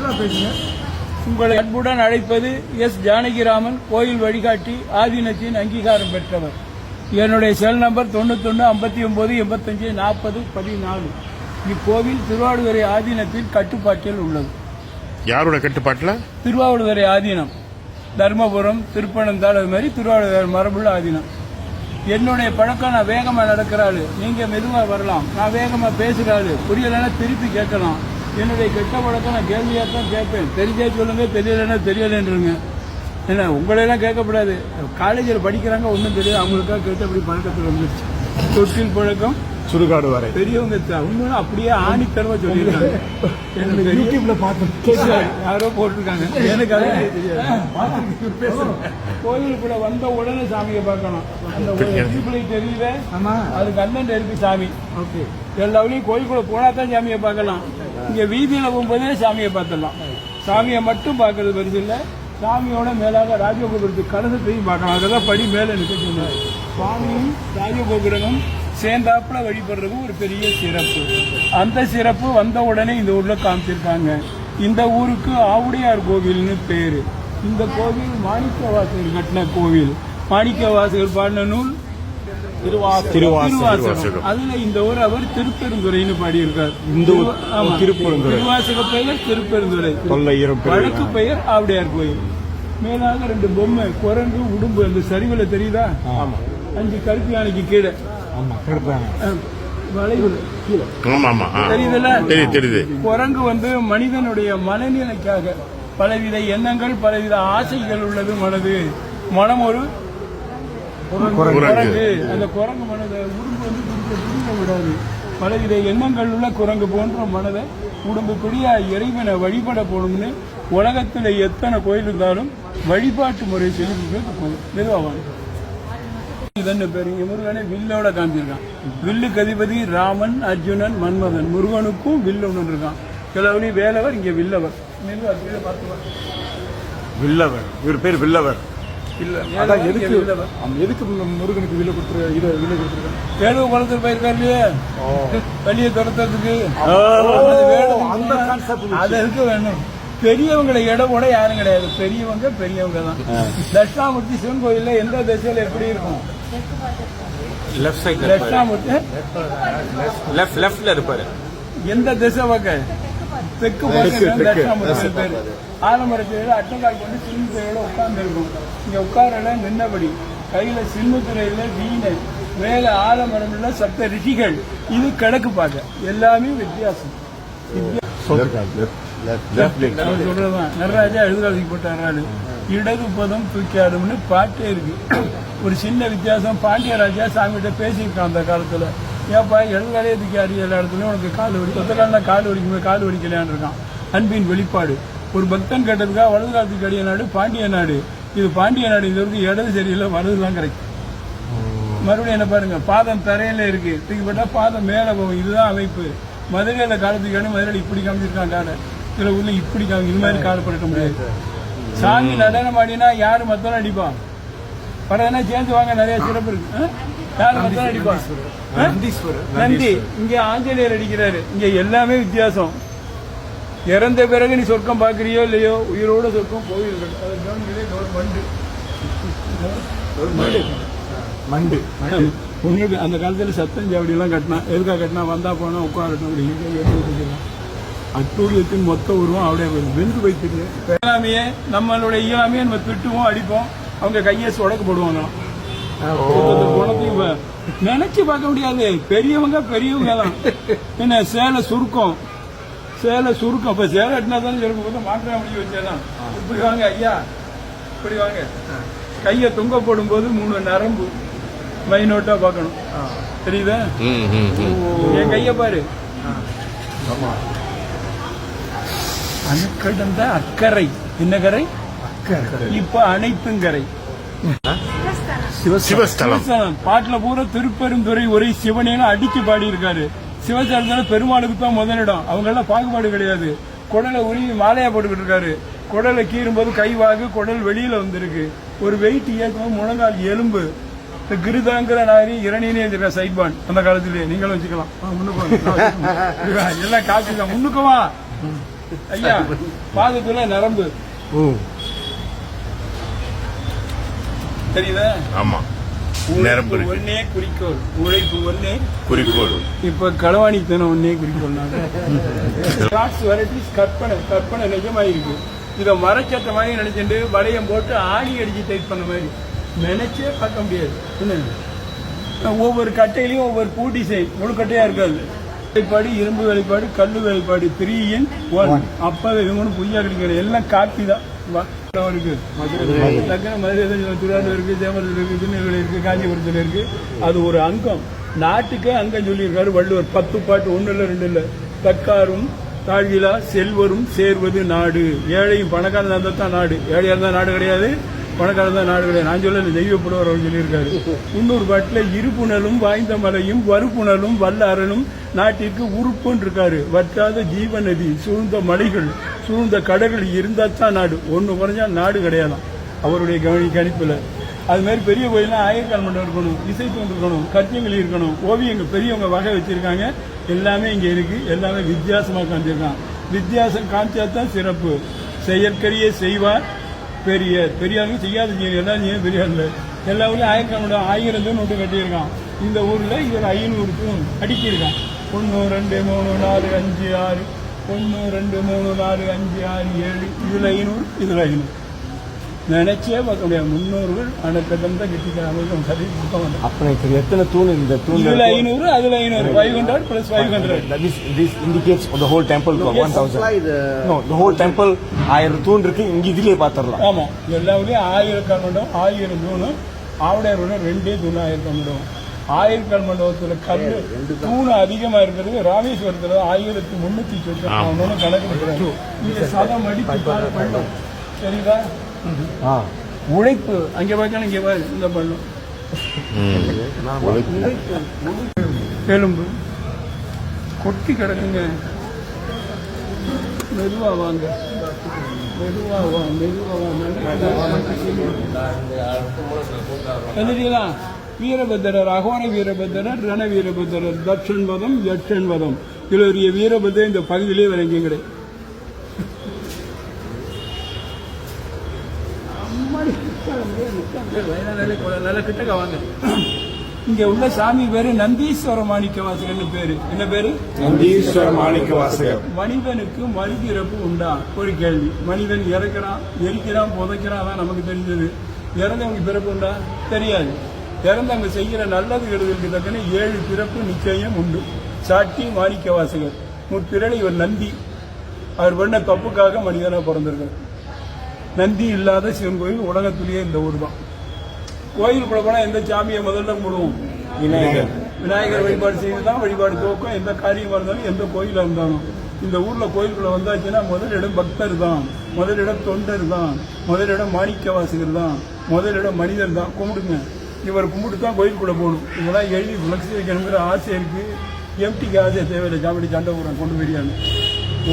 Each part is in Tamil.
நல்லா பேசுங்க. உங்களை அன்புடன் அழைப்பது எஸ் ஜானகிராமன் கோயில் வழிகாட்டி ஆதீனத்தின் அங்கீகாரம் பெற்றவர். என்னுடைய செல் நம்பர் தொண்ணூத்தொன்று ஐம்பத்தி ஒன்பது எண்பத்தஞ்சு நாற்பது பதினாலு. இக்கோவில் திருவாவடுதுறை ஆதீனத்தின் கட்டுப்பாட்டில் உள்ளது. யாரோட கட்டுப்பாட்டுல? திருவாவடுதுறை ஆதீனம். தர்மபுரம் திருப்பனந்தாள் அது மாதிரி திருவாவடுதுறை மரபுள்ள ஆதீனம். என்னுடைய பழக்கம் நான் வேகமா நடக்கிற ஆளு. நீங்க மெதுவா வரலாம். நான் வேகமா பேசுற ஆளு. புரியலைன்னா திருப்பி கேட்கலாம். என்னுடைய கெட்ட பழக்கம் நான் கேள்வியா தான் கேட்பேன். தெரிஞ்சே சொல்லுங்க தெரியலைன்னா தெரியலன்றங்க. என்ன உங்களையெல்லாம் கேட்கக்கூடாது. காலேஜில் படிக்கிறாங்க ஒன்றும் தெரியாது. அவங்களுக்காக கேட்டு அப்படி பழக்கத்தில் வந்துருச்சு. தொட்டில் பழக்கம் சுடுகாடு வரை. பெரியவங்க உண்மையில அப்படியே ஆணித்தரமா சொல்லியிருக்காங்க. யூடியூப்ல கேக்குதா? யாரோ போட்டிருக்காங்க. எனக்கு அதெல்லாம் தெரியாது. கோயிலுக்குள்ள வந்த உடனே சாமியை பார்க்கணும். அந்த டியூப்லை தெரியல. ஆமா. அதுக்கு அண்ணன் இருக்கு சாமி. ஓகே. எல்லாவிலையும் கோயிலுக்குள்ள போனா தான் சாமியை பார்க்கலாம். இங்கே வீதியில் போகும்போதே சாமியை பார்த்துடலாம். சாமியை மட்டும் பார்க்கறது பெருசு இல்லை. சாமியோட மேலாக ராஜகோபுரத்து கலசத்தையும் பார்க்கலாம். அதெல்லாம் படி மேலே நிற்க சொன்னார் சுவாமியும் ராஜகோபுரமும் சேர்ந்தாப்புல வழிபடுறதும் ஒரு பெரிய சிறப்பு. அந்த சிறப்பு வந்த உடனே இந்த ஊரில் காமிச்சிருக்காங்க. இந்த ஊருக்கு ஆவுடையார் கோவில்னு பேர். இந்த கோவில் மாணிக்கவாசகர் கட்டின கோவில். மாணிக்கவாசகர் பாடின நூல் திருவாசகம். அதுல இந்த ஊர் அவர் திருப்பெருந்துறைன்னு பாடியிருக்கார். இந்த ஊர் திரு- ஆமா. திருப்பெருந்துறை. திருவாசக பெயர் திருப்பெருந்துறை. தொல்லையிரும் வழக்கு பெயர் ஆவுடையார் கோயில். மேலாக ரெண்டு பொம்மை குரங்கு உடும்பு. அந்த சரிவுல தெரியுதா? ஆமா. அஞ்சு கருப்பு யானைக்கு கீழே. வளைவு. கீழே. ஆமா ஆமா. ஆ. தெரியுதுல்ல? தெரியுது தெரியுது. குரங்கு வந்து மனிதனுடைய மனநிலைக்காக பலவித எண்ணங்கள் பலவித ஆசைகள் உள்ளது மனது. மனம் ஒரு குரங்கு. அந்த குரங்கு மனதை உடம்பு வந்து பிடிக்க விடாது. பலவித எண்ணங்கள் உள்ள குரங்கு போன்ற மனதை உடம்பு பிடியா இறைவனை வழிபட போகணும்னு உலகத்துல எத்தனை கோயில் இருந்தாலும் வழிபாட்டு முறை சொல்லி நிர்வாகம் இதன்னு பேரு? முருகனை வில்லோட காமிச்சிருக்கான். வில்லுக்கு அதிபதி ராமன் அர்ஜுனன் மன்மதன். முருகனுக்கும் வில்லு ஒன்று இருக்கான். கிழவனி வேலவர் இங்க வில்லவர். வில்லவர். இவர் பேர் வில்லவர். இல்ல. அதான் எதுக்கு ஆமா, எதுக்கு முருகனுக்கு வில்ல கொடுத்துரு இதை வில்ல கொடுத்துருக்காங்க வேலுவ குளத்தில் போயிருக்காரு இல்லையா? வெளியே துரத்துறதுக்கு. ஓ, அது வேணும். அந்த கான்செப்ட் அது இருக்கு வேணும் பெரியவங்களை இடம் கூட யாரும் கிடையாது. பெரியவங்க பெரியவங்க தான். தட்சிணாமூர்த்தி சிவன் கோயில்ல எந்த திசையில எப்படி இருக்கும்? லெஃப்ட் தட்சிணாமூர்த்தி? லெஃப்ட் லெஃப்ட்ல இருப்பாரு. எந்த திசை பக்கம் தெற்கு தட்சிணாமூர்த்தி பேரு ஆலமரத்தில் அட்டங்கால் கொண்டு சின்முத்துறையோட உட்கார்ந்து இருக்கும் இங்க உட்காரல நின்னபடி கையில சின்முத்துறையில வீணை மேல ஆலமரம்ல சப்த ரிஷிகள் இது கிழக்கு பார்க்க எல்லாமே வித்தியாசம் நான் சொல்றதுதான் நடராஜா எழுதுறாதிக்கு போட்டாரு இடது பதம் தூக்கியாடும்னு பாட்டே இருக்கு ஒரு சின்ன வித்தியாசம் பாண்டியராஜா சாமிகிட்ட பேசியிருக்கான் அந்த காலத்துல ஏப்பா எழுதுகாலே தூக்கியாடி எல்லா இடத்துலையும் உனக்கு கால் வலி. ஒத்த கால் வலிக்குமே கால் வலிக்கலையான்னு இருக்கான். அன்பின் வெளிப்பாடு. ஒரு பக்தன் கேட்டதுக்காக வலது காலத்துக்கு அடிய நாடு பாண்டிய நாடு. இது பாண்டிய நாடு இது வரைக்கும் இடது சரியில்லை வலதுதான் கிடைக்கும் மறுபடியும் என்ன பாருங்க பாதம் தரையில இருக்கு. தூக்கிப்பட்டா பாதம் மேலே போகும். இதுதான் அமைப்பு. மதுரையில் காலத்துக்கு மதுரையில் இப்படி காமிச்சிருக்காங்க காலை சில ஊர்ல இப்படி காமி இது மாதிரி காலை படுத்த முடியாது. சாமி நடனம் ஆடினா யாரு மத்தம் அடிப்பான்? பரவாயில்ல சேர்ந்து வாங்க நிறைய சிறப்பு இருக்கு. யாரு? நந்தி. இங்க ஆஞ்சநேயர் அடிக்கிறாரு. இங்க எல்லாமே வித்தியாசம். இறந்த பிறகு நீ சொர்க்கம் பாக்குறியோ இல்லையோ உயிரோட சொர்க்கம் கோவில் கவர்மெண்ட் மண்டு. உங்களுக்கு அந்த காலத்துல சத்தம் ஜாவடி எல்லாம் கட்டினா எதுக்காக கட்டினா வந்தா போனா உட்காரட்டும் அப்படின்னு அட்டூழியத்தின் மொத்த உருவம் அப்படியே. வென்று வைத்துட்டு இயலாமையே நம்மளுடைய இயலாமையை நம்ம திட்டுவோம் அடிப்போம். அவங்க கையை சொடக்கு போடுவாங்களாம். நினைச்சு பார்க்க முடியாது. பெரியவங்க பெரியவங்க தான். என்ன சேலை சுருக்கம். சேலை சுருக்கம். இப்ப சேலை கட்டினா தானே சொல்லுங்க போது மாற்ற முடிய வச்சாதான். இப்படி வாங்க ஐயா. இப்படி வாங்க. கையை தொங்க போடும்போது மூணு நரம்பு. மைனோட்டா பார்க்கணும். தெரியுதா. என் கைய பாரு. அணுக்கடந்த அக்கறை. என்ன கரை? இப்ப அனைத்தும் கரை சிவஸ்தலம் பாட்டுல பூரா திருப்பெருந்துறை ஒரே சிவனேன்னு அடிச்சு பாடி இருக்காரு சிவஸ்தலத்துல பெருமாளுக்கு தான் முதலிடம் அவங்க எல்லாம் பாகுபாடு கிடையாது. குடலை உருவி மாலையா போட்டுக்கிட்டு இருக்காரு. குடலை கீறும்போது கைவாகு குடல் வெளியில வந்திருக்கு. ஒரு வெயிட் ஏற்கும் முழங்கால் எலும்பு. இந்த கிருதாங்கிற நாரி இரணினே இருக்க சைட்பான். அந்த காலத்திலேயே நீங்களும் வச்சுக்கலாம். முன்னுக்கு. எல்லாம் காப்பி தான். முன்னுக்கு வா. ஐயா பாதத்துல நரம்பு. தெரியுதா? ஆமா. நரம்பு ஒன்னே குறிக்கோள். உழைப்பு ஒன்னே குறிக்கோள். இப்ப களவாணித்தனம் ஒன்னே குறிக்கோள் ஷார்ட்ஸ் வெரைட்டிஸ் கற்பனை கற்பனை நிஜமாயிருக்கு. இதை மரச்சட்ட மாதிரி நினைச்சிட்டு வளையம் போட்டு ஆணி அடிச்சு டைட் பண்ண மாதிரி. நினைச்சே பார்க்க முடியாது. என்ன ஒவ்வொரு கட்டையிலையும் ஒவ்வொரு பூ டிசைன் முழுக்கட்டையா இருக்காது. வேலைப்பாடு இரும்பு வேலைப்பாடு கல்லு வேலைப்பாடு த்ரீ இன் ஒன் அப்பவே இவங்க பொய்யா கிடைக்கிற எல்லாம் காப்பி தான். இருக்கு லக்ன மதுரை. திருவாரூர் இருக்கு சேமரத்தில் திருநெல்வேலி இருக்கு காஞ்சிபுரத்தில் இருக்கு. அது ஒரு அங்கம். நாட்டுக்கே அங்கம் சொல்லியிருக்காரு வள்ளுவர். பத்து பாட்டு ஒண்ணு இல்ல ரெண்டு இல்ல. தக்காரும் தாழ்விலா செல்வரும் சேர்வது நாடு. ஏழையும் பணக்காரன் இருந்தா தான் நாடு. ஏழையா இருந்தா நாடு கிடையாது. பணக்காரன் நாடுகளே நாடு கிடையாது நான் சொல்ல தெய்வப்படுவார் அவர் சொல்லியிருக்காரு. இன்னொரு பாட்டில் இருப்புணலும் வாய்ந்த மலையும் வறுப்புணலும் வல்லாரனும் நாட்டிற்கு உறுப்புன்னு இருக்காரு வற்றாத ஜீவநதி சூழ்ந்த மலைகள் சூழ்ந்த கடல்கள் இருந்தால் தான் நாடு. ஒன்று குறைஞ்சா நாடு கிடையாதான் அவருடைய கவனி கணிப்பில். அது மாதிரி பெரிய கோயிலாம் ஆயிரக்கால் மண்டபம் இருக்கணும் இசைத்தூண் இருக்கணும் கத்தியங்கள் இருக்கணும் ஓவியங்கள் பெரியவங்க வகை வச்சிருக்காங்க. எல்லாமே இங்கே இருக்கு. எல்லாமே வித்தியாசமாக காமிச்சிருக்கான் வித்தியாசம் காமிச்சா தான் சிறப்பு. செயற்கரிய செய்வார். பெரிய பெரியாருக்கும் செய்யாத செய்ய எல்லாம் செய்யும் பெரியார் இல்லை எல்லா ஊர்லயும் ஆயிரக்கால் ஆயிரம் நோட்டு கட்டியிருக்கான். இந்த ஊர்ல இவர் ஐநூறுக்கும் அடிக்கியிருக்கான். ஒன்று ரெண்டு மூணு நாலு அஞ்சு ஆறு. ஒன்று ரெண்டு மூணு நாலு அஞ்சு ஆறு ஏழு. இதில் ஐநூறு இதில் ஐநூறு. நினைச்சே முடியாது முன்னோர்கள் அணக்கட்டம் தான் கட்டிக்கிறாங்க சரி பண்ண அப்புறம் இப்போ எத்தனை தூண் இந்த தூண் இதுல ஐநூறு அதுல ஐநூறு. Five hundred plus five hundred indicates the whole temple for 1000. No, the whole temple ஆயிரம் தூண் இருக்கு இங்க இதுலயே பாத்திரலாம் ஆமா எல்லா ஊர்லயும் ஆயிரக்கால் மண்டபம் ஆயிரம் தூணு. ஆவுடையார் ரெண்டே தூணு ஆயிரக்கால் மண்டபம் ஆயிரக்கால் மண்டபத்துல கல்லு தூணு. அதிகமா இருக்கிறது. ராமேஸ்வரத்துல ஆயிரத்தி முன்னூத்தி சொத்து அவனு கணக்கு இருக்கிறாரு இங்க சதம் பாரு பள்ளம். சரிதா ஆ. உழைப்பு. அங்க பார்க்கணும் இங்க பாரு இந்த பண்ணும் எலும்பு. கொட்டி கிடக்குங்க. மெதுவா வாங்க மெதுவா வா மெதுவா வா வீரபத்திரர் அகோர வீரபத்திரர் ரண வீரபத்திரர் தட்சன் வதம் யட்சன் வதம் இதில் வீரபத்திரர் இந்த பகுதியிலே வேற நல்லா கிட்டக்க வாங்க இங்க உள்ள சாமி பேரு நந்தீஸ்வர மாணிக்க வாசகர்னு பேரு. என்ன பேரு? நந்தீஸ்வர மாணிக்க வாசகர் மனிதனுக்கு மனித இறப்பு உண்டா? ஒரு கேள்வி. மனிதன் இறக்குறான் எரிக்கிறான் புதைக்கிறான் அதான் நமக்கு தெரிஞ்சது. இறந்தவங்க பிறப்பு உண்டா? தெரியாது. இறந்தவங்க செய்கிற நல்லது கெடுதலுக்கு தக்கன ஏழு பிறப்பு நிச்சயம் உண்டு. சாட்டி மாணிக்க வாசகர் முற்பிறலை இவர் நந்தி. அவர் பண்ண தப்புக்காக மனிதனா பிறந்திருக்கார். நந்தி இல்லாத சிவன் கோயில் உலகத்திலேயே இந்த ஊர் தான். கோயிலுக்குள்ள போனால் எந்த சாமியை முதல்ல கும்பிடுவோம்? விநாயகர். விநாயகர் வழிபாடு செய்து தான் வழிபாடு துவக்கம். எந்த காரியமாக இருந்தாலும் எந்த கோயிலாக இருந்தாலும். இந்த ஊரில் கோயிலுக்குள்ளே வந்தாச்சுன்னா முதலிடம் பக்தர் தான். முதலிடம் தொண்டர் தான். முதலிடம் மாணிக்க வாசகர் தான். முதலிடம் மனிதர் தான். கும்பிடுங்க. இவர் கும்பிட்டு தான் கோயிலுக்குள்ளே போகணும். இதெல்லாம் எழுதி விளக்கு வைக்கணுங்கிற ஆசை இருக்குது எம்டிக்கு ஆசை தேவையில்லை. சாப்பிட்டு சண்டை போடுறோம் கொண்டு போயிடாங்க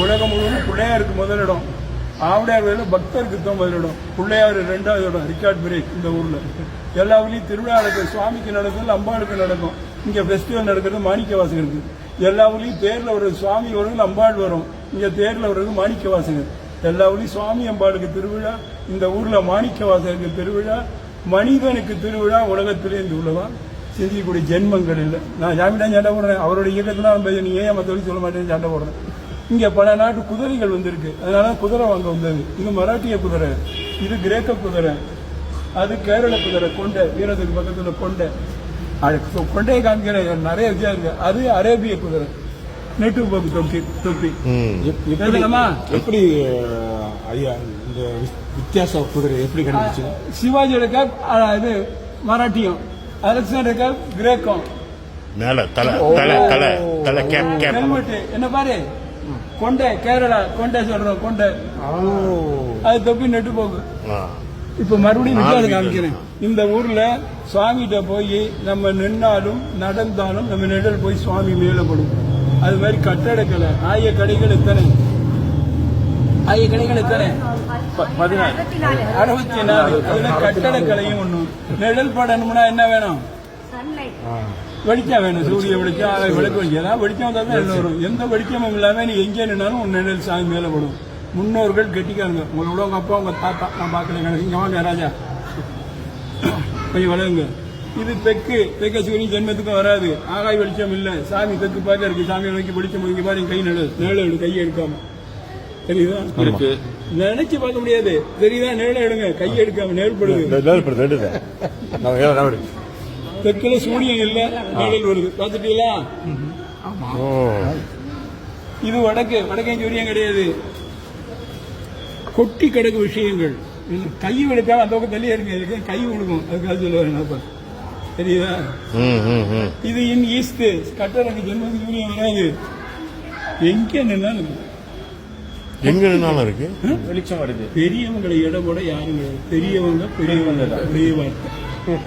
உலகம் முழுவதும் பிள்ளையாருக்கு முதலிடம். ஆவுடையார் வேலை பக்தருக்கு தான் முதலிடம் பிள்ளையார் ரெண்டாவது இடம் ரிக்கார்ட் பிரேக் இந்த ஊரில். எல்லா ஊர்லேயும் திருவிழா நடக்கும் சுவாமிக்கு நடக்கும் அம்பாளுக்கு நடக்கும். இங்கே ஃபெஸ்டிவல் நடக்கிறது மாணிக்க வாசகருக்கு எல்லா ஊர்லேயும் தேரில் ஒரு சுவாமி வரும் அம்பாள் வரும். இங்கே தேரில் வர்றது மாணிக்க வாசகர் எல்லா ஊர்லேயும் சுவாமி அம்பாளுக்கு திருவிழா இந்த ஊரில் மாணிக்க வாசகருக்கு திருவிழா மனிதனுக்கு திருவிழா உலகத்திலே இந்த உள்ளதான் சிந்திக்கக்கூடிய ஜென்மங்கள் இல்லை. நான் ஜாமீன் சண்டை போடுறேன். அவருடைய இயக்கத்தில் நம்ம நீ ஏன் மற்றவங்க சொல்ல மாட்டேன்னு சண்டை போடுறேன். இங்க பல நாட்டு குதிரைகள் வந்திருக்கு. அதனால குதிரை வாங்க வந்தது. இது மராட்டிய குதிரை. இது கிரேக்க குதிரை. அது கேரள குதிரை. கொண்டை. வீரத்துக்கு பக்கத்துல கொண்டை. கொண்டையை காமிக்கிற நிறைய வித்தியாசம் இருக்கு. அது அரேபிய குதிரை. நெட்டு போக்கு தொப்பி தொப்பி. எப்படி ஐயா இந்த வித்தியாச குதிரை எப்படி கண்டுபிடிச்சு சிவாஜியோட கேப் இது மராட்டியம். அலெக்சாண்டர் கேப் கிரேக்கம். மேல தலை தலை தலை தலை கேப் கேப். ஹெல்மெட் என்ன பாரு? கொண்டை கேரளா கொண்டை சொல்றோம் கொண்டை. அது தொப்பி நெட்டு போக்கு ஆ. இப்ப மறுபடியும் வித்தியாசம். காமிக்கிறேன். இந்த ஊர்ல சுவாமிகிட்ட போய் நம்ம நின்னாலும் நடந்தாலும் நம்ம நிழல் போய் சுவாமி மேலப்படும் அது மாதிரி கட்டடக்கலை ஆய கடைகள் எத்தனை? ஆய கடைகள் எத்தனை? அறுபத்தி நாலு. அதுல கட்டடக்கலையும் ஒண்ணு. நிழல் படணும்னா என்ன வேணும்? வெளிச்சம் வேணும் சூரிய வெளிச்சம் விளக்கு வெளிச்சம் வெளிச்சம் வந்தால் தான் என்ன வரும். எந்த வெளிச்சமும் இல்லாம நீ எங்கே நின்னாலும் உன் நிழல் சாமி மேல படும். முன்னோர்கள் கெட்டிக்காங்க உங்களோட உங்க அப்பா உங்க தாத்தா நான் பார்க்கல எனக்கு இங்க வாங்க ராஜா. கொஞ்சம் வளருங்க இது பெக்கு பெக்க சூரியன் ஜென்மத்துக்கும் வராது. ஆகாய வெளிச்சம் இல்ல. சாமி பெக்கு பார்க்க இருக்கு. சாமி நோக்கி வெளிச்சம் இங்க பாருங்க கை நிழல். நிழல் எடு கையை எடுக்காம. தெரியுதா? இருக்கு. நினைச்சு பார்க்க முடியாது. தெரியுதா? நிழல் எடுங்க. கையை எடுக்காம நேர்படுது தெற்குல சூரியன் இல்ல நிழல் வருது. பார்த்துட்டீங்களா? இது வடக்கு வடக்கே சூரியன் கிடையாது. கொட்டி கிடக்கு விஷயங்கள். கை விழுக்காம அந்த பக்கம் தள்ளி இருங்க இதுக்கு கை விழுக்கும் அதுக்காக சொல்லுவாரு என்னப்பா தெரியுதா? இது இன் ஈஸ்ட். கட்டடக்கு ஜென்மத்துக்கு சூரியன் வராது எங்க நின்னாலும் எங்க நின்னாலும் இருக்கு? வெளிச்சம் வருது. பெரியவங்களை இடப்பட யாரும் கிடையாது பெரியவங்க பெரியவங்க தான். ஒரே வார்த்தை